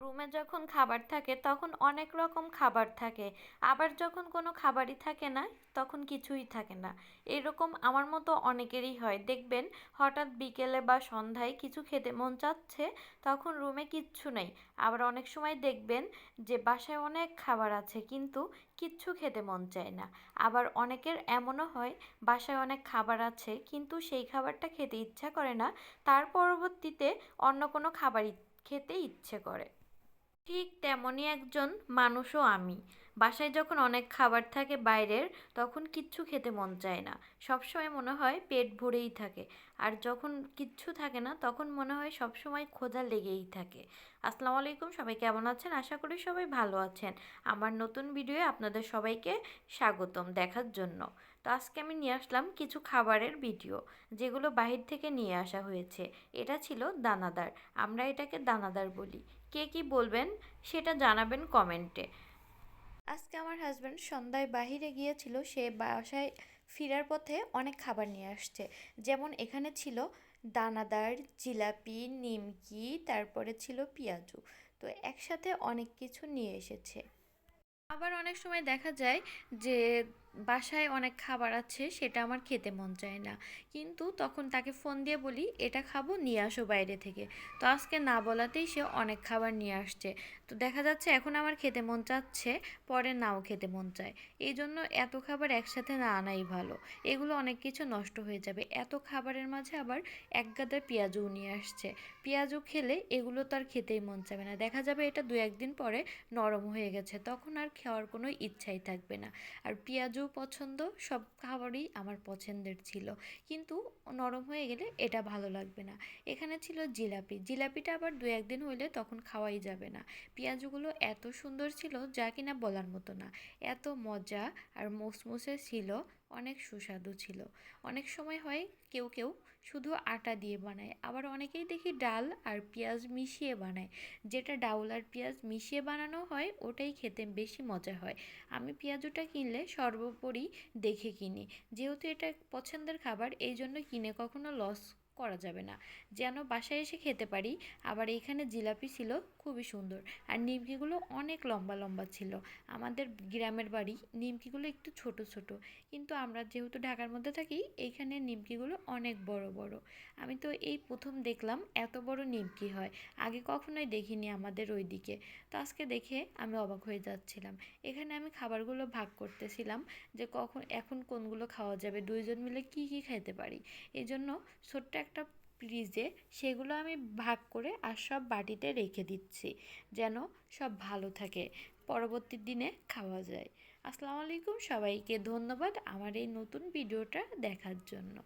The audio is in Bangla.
রুমে যখন খাবার থাকে, তখন অনেক রকম খাবার থাকে। আবার যখন কোনো খাবারই থাকে না, তখন কিছুই থাকে না। এরকম আমার মতো অনেকেরই হয়। দেখবেন, হঠাৎ বিকেলে বা সন্ধ্যায় কিছু খেতে মন চাচ্ছে, তখন রুমে কিচ্ছু নেই। আবার অনেক সময় দেখবেন যে, বাসায় অনেক খাবার আছে, কিন্তু কিচ্ছু খেতে মন চায় না। আবার অনেকের এমনও হয়, বাসায় অনেক খাবার আছে, কিন্তু সেই খাবারটা খেতে ইচ্ছা করে না। তার পরবর্তীতে অন্য কোনো খাবারই খেতে ইচ্ছে করে। ঠিক তেমনই একজন মানুষও আমি। বাসায় যখন অনেক খাবার থাকে বাইরের, তখন কিচ্ছু খেতে মন চায় না। সবসময় মনে হয় পেট ভরেই থাকে। আর যখন কিচ্ছু থাকে না, তখন মনে হয় সবসময় ক্ষুধা লেগেই থাকে। আসসালামু আলাইকুম, সবাই কেমন আছেন? আশা করি সবাই ভালো আছেন। আমার নতুন ভিডিওয়ে আপনাদের সবাইকে স্বাগতম দেখার জন্য। তো আজকে আমি নিয়ে আসলাম কিছু খাবারের ভিডিও, যেগুলো বাহির থেকে নিয়ে আসা হয়েছে। এটা ছিল দানাদার। আমরা এটাকে দানাদার বলি। কে কি বলবেন সেটা জানাবেন কমেন্টে। আজকে আমার হাজব্যান্ড সন্ধ্যায় বাহিরে গিয়েছিল, সে বাসায় ফেরার পথে অনেক খাবার নিয়ে আসছে। যেমন এখানে ছিল দানাদার, জিলাপি, নিমকি, তারপরে ছিল পেঁয়াজু। তো একসাথে অনেক কিছু নিয়ে এসেছে। আবার অনেক সময় দেখা যায় যে বাসায় অনেক খাবার আছে, সেটা আমার খেতে মন চায় না। কিন্তু তখন তাকে ফোন দিয়ে বলি, এটা খাব, নিয়ে আসো বাইরে থেকে। তো আজকে না বলাতেই সে অনেক খাবার নিয়ে আসছে। তো দেখা যাচ্ছে এখন আমার খেতে মন চাচ্ছে, পরে নাও খেতে মন চায়। এই জন্য এত খাবার একসাথে না আনাই ভালো। এগুলো অনেক কিছু নষ্ট হয়ে যাবে। এত খাবারের মাঝে আবার এক গাদা পেঁয়াজও নিয়ে আসছে। পেঁয়াজও খেলে এগুলো তো আর খেতেই মন চাবে না। দেখা যাবে এটা দু একদিন পরে নরম হয়ে গেছে, তখন আর খাওয়ার কোনো ইচ্ছাই থাকবে না। আর পেঁয়াজও পছন্দ, সব খাবারই আমার পছন্দের ছিল। কিন্তু নরম হয়ে গেলে এটা ভালো লাগবে না। এখানে ছিল জিলাপি। জিলাপিটা আবার দু একদিন হইলে তখন খাওয়াই যাবে না। পেঁয়াজগুলো এত সুন্দর ছিল যা কিনা বলার মতো না। এত মজা আর মোসমোসে ছিল অনেক সুস্বাদু ছিল। অনেক সময় হয় কেউ কেউ শুধু আটা দিয়ে বানায়, আবার অনেকেই দেখি ডাল আর পেঁয়াজ মিশিয়ে বানায়। যেটা ডাউল আর পেঁয়াজ মিশিয়ে বানানো হয়, ওটাই খেতে বেশি মজা হয়। আমি পেঁয়াজুটা কিনলে সর্বোপরি দেখে কিনি। যেহেতু এটা পছন্দের খাবার এই জন্য কিনে কখনো লস করা যাবে না। যেন বাসায় এসে খেতে পারি। আবার এইখানে জিলাপি ছিল, খুবই সুন্দর। আর নিমকিগুলো অনেক লম্বা লম্বা ছিল। আমাদের গ্রামের বাড়ি নিমকিগুলো একটু ছোট ছোট। কিন্তু আমরা যেহেতু ঢাকার মধ্যে থাকি এইখানে নিমকিগুলো অনেক বড় বড়। আমি তো এই প্রথম দেখলাম এত বড় নিমকি হয়। আগে কখনোই দেখিনি আমাদের ওই দিকে তো আজকে দেখে আমি অবাক হয়ে যাচ্ছিলাম। এখানে আমি খাবারগুলো ভাগ করতেছিলাম যে কখন, এখন কোনগুলো খাওয়া যাবে? দুইজন মিলে কি কি খাইতে পারি? এই জন্য ছোট্ট একটা ফ্রিজে সেগুলো আমি ভাগ করে আর সব বাটিতে রেখে দিচ্ছি, যেন সব ভালো থাকে। পরবর্তী দিনে খাওয়া যায়। আসসালামু আলাইকুম সবাইকে, ধন্যবাদ আমার এই নতুন ভিডিওটা দেখার জন্য।